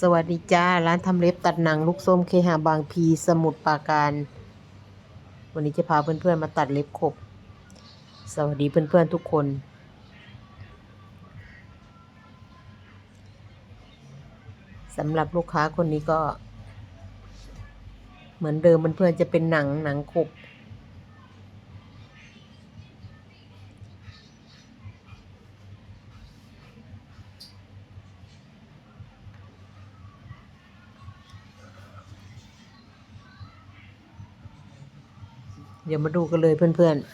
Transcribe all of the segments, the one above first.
สวัสดีจ้า ร้านทำเล็บตัดหนังลูกส้มเคหาบางพีสมุทรปราการ วันนี้จะพาเพื่อนๆมาตัดเล็บขบ สวัสดีเพื่อนๆทุกคน สำหรับลูกค้าคนนี้ก็ เหมือนเดิมเพื่อนๆจะเป็นหนังหนังขบ เดี๋ยวมาดูกันเลยเพื่อนๆ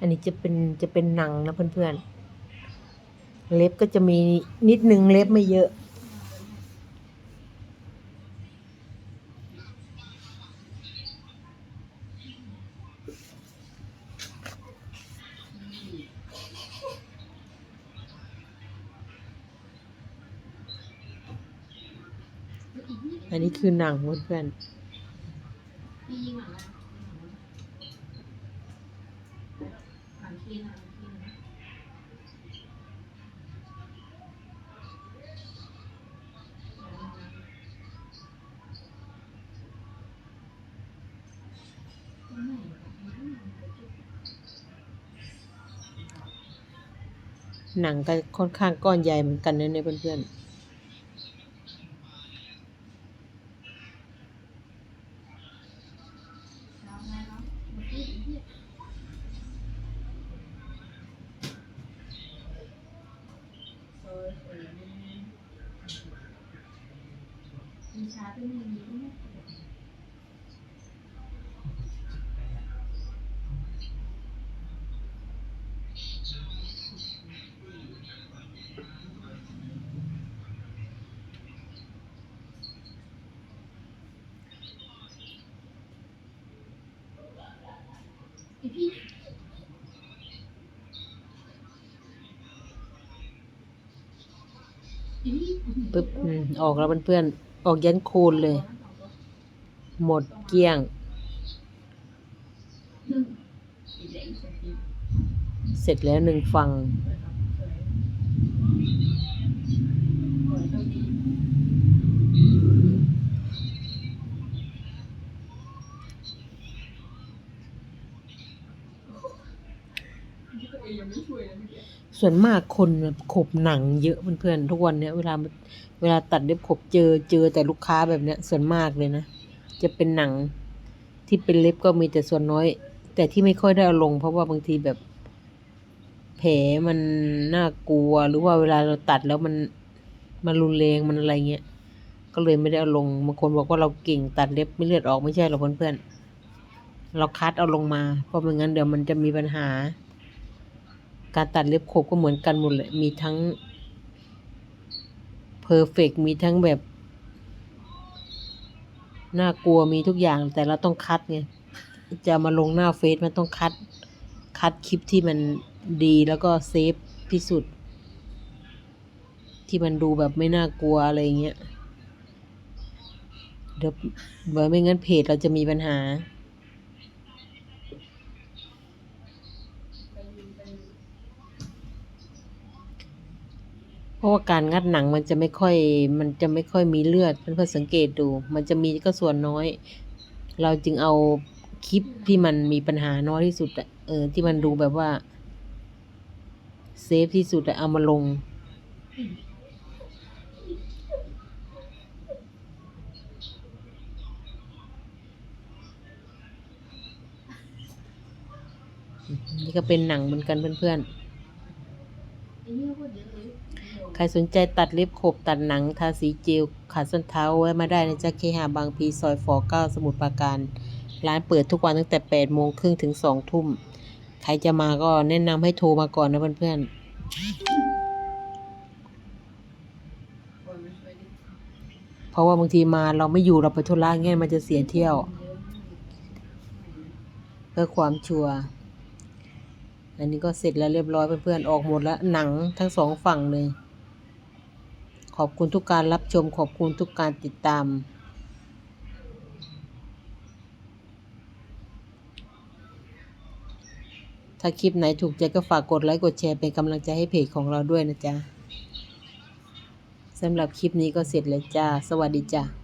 อันนี้จะเป็นจะเป็นหนังนะเพื่อนๆ เล็บก็จะมีนิดนึงเล็บไม่เยอะ อันนี้คือหนังเพื่อนหนังก็ค่อนข้างก้อนใหญ่เหมือนกันนะเนี่ยเพื่อนแล้วไงเนาะเมื่อกี้อีกที มีชาที่ไม่มีด้วยอีพี่อีพี่ปึ๊บอืมออกแล้วเพื่อนๆ ออกยันโคนเลย หมดเกลี้ยง เสร็จแล้วหนึ่งฟัง โอ้ยโชคดีตัวเองยังไม่ช่วยเลยเมื่อกี้ ส่วนมากคนขบหนังเยอะเพื่อนๆทุกวันเนี้ยเวลาเวลาตัดเล็บขบเจอเจอแต่ลูกค้าแบบเนี้ย ส่วนมากเลยนะ จะเป็นหนังที่เป็นเล็บก็มีแต่ส่วนน้อย แต่ที่ไม่ค่อยได้เอาลง เพราะว่าบางทีแบบ แผลมันน่ากลัวหรือว่าเวลาเราตัดแล้วมันมันรุนแรงมันอะไรเงี้ยก็เลยไม่ได้เอาลงบางคนบอกว่าเราเก่งตัดเล็บไม่เลือดออกไม่ใช่หรอกเพื่อนๆเราคัดเอาลงมา เพราะไม่งั้นเดี๋ยวมันจะมีปัญหา การตัดเล็บขบก็เหมือนกันหมดเลยมีทั้งเพอร์เฟกมีทั้งแบบ น่ากลัวมีทุกอย่างแต่เราต้องคัดไงจะมาลงหน้าเฟซมันต้องคัด คัดคลิปที่มันดีแล้วก็เซฟที่สุด ที่มันดูแบบไม่น่ากลัวอะไรเงี้ยเดี๋ยวเดี๋ยวไม่งั้นเพจเราจะมีปัญหา เพราะว่าการงัดหนังมันจะไม่ค่อยมันจะไม่ค่อยมีเลือดเพื่อนๆสังเกตดู มันจะมีก็ส่วนน้อย เราจึงเอาคลิปที่มันมีปัญหาน้อยที่สุดอะเออ ที่มันดูแบบว่าเซฟที่สุดอะเอามาลง นี่ก็เป็นหนังเหมือนกันเพื่อนๆ ไอ้เนี่ยพูดเยอะเลย ใครสนใจตัดเล็บขบตัดหนังทาสีเจลขาดส้นเท้าไว้มาได้นะจ๊ะเคหาบางพีซอยฟอเก้าสมุทรปราการ ร้านเปิดทุกวันตั้งแต่แปดโมงครึ่งถึงสองทุ่ม ใครจะมาก็แนะนำให้โทรมาก่อนนะเพื่อนๆ เพราะว่าบางทีมาเราไม่อยู่เราไปธุระเงี้ยมันจะเสียเที่ยว เพื่อความชัวร์อันนี้ก็เสร็จแล้วเรียบร้อยเพื่อนๆออกหมดแล้วหนังทั้งสองฝั่งเลย ขอบคุณทุกการรับชม ขอบคุณทุกการติดตาม ถ้าคลิปไหนถูกใจก็ฝากกดไลค์กดแชร์เป็นกำลังใจให้เพจของเราด้วยนะจ๊ะสำหรับคลิปนี้ก็เสร็จแล้วจ้า สวัสดีจ้า